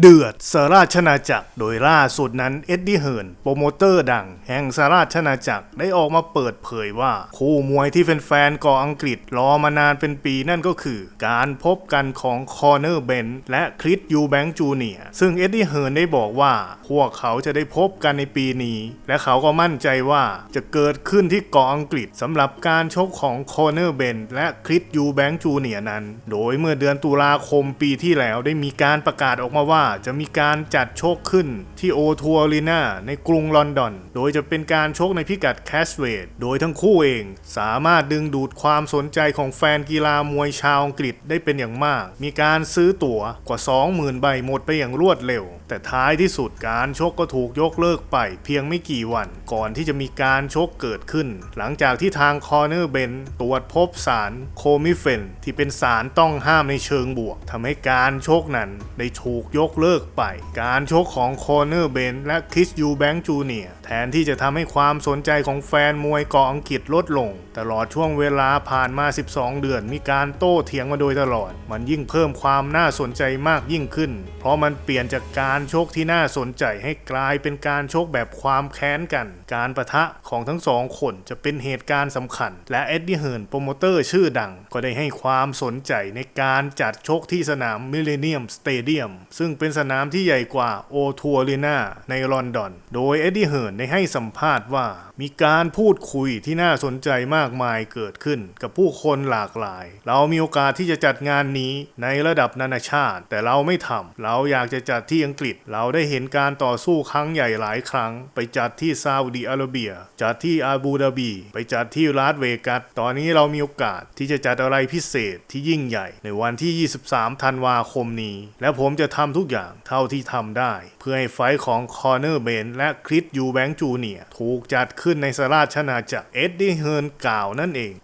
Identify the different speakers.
Speaker 1: เดือดสาราชนาจักร โดยล่าสุดนั้นเอ็ดดี้เฮิร์นโปรโมเตอร์ดัง แห่งสาราชนาจักรได้ออกมาเปิดเผยว่า คู่มวยที่แฟนๆก่ออังกฤษรอมานานเป็นปีนั่นก็คือ การพบกันของคอร์เนอร์เบนและคริสยูแบงค์จูเนียซึ่งเอ็ดดี้เฮิร์นได้บอกว่า พวกเขาจะได้พบกันในปีนี้ และเขาก็มั่นใจว่าจะเกิดขึ้นที่เกาะอังกฤษสำหรับการชกของคอร์เนอร์เบนและคริสยูแบงค์จูเนียนั้น โดยเมื่อเดือนตุลาคมปีที่แล้วได้มีการประกาศออกมาว่าจะมีการจัดโชคขึ้นที่โอทัวรีนาในกรุงลอนดอน โดยจะเป็นการชกในพิกัดแคสเวดโดยทั้งคู่เองสามารถดึงดูดความสนใจของแฟนกีฬามวยชาวอังกฤษได้เป็นอย่างมาก มีการซื้อตั๋วกว่า 20,000 ใบหมดไปอย่างรวดเร็ว แต่ท้ายที่สุดการชกก็ถูกยกเลิกไปเพียงไม่กี่วันก่อนที่จะมีการชกเกิดขึ้น หลังจากที่ทางคอร์เนอร์เบนตรวจพบสารโคมิเฟนที่เป็นสารต้องห้ามในเชิงบวกทำให้การชกนั้นได้ถูกยกเลิกไป การชกของคอร์เนอร์เบนและคริสยูแบงค์จูเนียแทนที่จะทำให้ความสนใจของแฟนมวยเกาะอังกฤษลดลง ตลอดช่วงเวลาผ่านมา 12 เดือน มีการโต้เถียงมาโดยตลอด มันยิ่งเพิ่มความน่าสนใจมากยิ่งขึ้น เพราะมันเปลี่ยนจากการการชกที่น่าสนใจให้กลายเป็นการชกแบบความแค้นกัน การประทะของทั้งสองคนจะเป็นเหตุการณ์สำคัญ และเอ็ดดี้เฮิร์นโปรโมเตอร์ชื่อดัง ก็ได้ให้ความสนใจในการจัดชกที่สนามมิเลเนียมสเตเดียมซึ่งเป็นสนามที่ใหญ่กว่าโอทัวรีนาในลอนดอน โดยเอ็ดดี้เฮิร์นได้ให้สัมภาษณ์ว่ามีการพูดคุยที่น่าสนใจมากมายเกิดขึ้นกับผู้คนหลากหลาย เรามีโอกาสที่จะจัดงานนี้ในระดับนานาชาติ แต่เราไม่ทำเราอยากจะจัดที่อังกฤษเราได้เห็นการต่อสู้ครั้งใหญ่หลายครั้ง ไปจัดที่ซาอุดีอาระเบีย จัดที่อาบูดาบี ไปจัดที่ลาสเวกัส ตอนนี้เรามีโอกาสที่จะจัดอะไรพิเศษที่ยิ่งใหญ่ ในวันที่ 23 ธันวาคมนี้ และผมจะทำทุกอย่างเท่าที่ทำได้ เพื่อให้ไฟของคอร์เนอร์เบนและคริสยูแบงจูเนียถูกจัดขึ้นในสราชนาจักรเอ็ดดี้เฮิร์นกล่าวนั่นเอง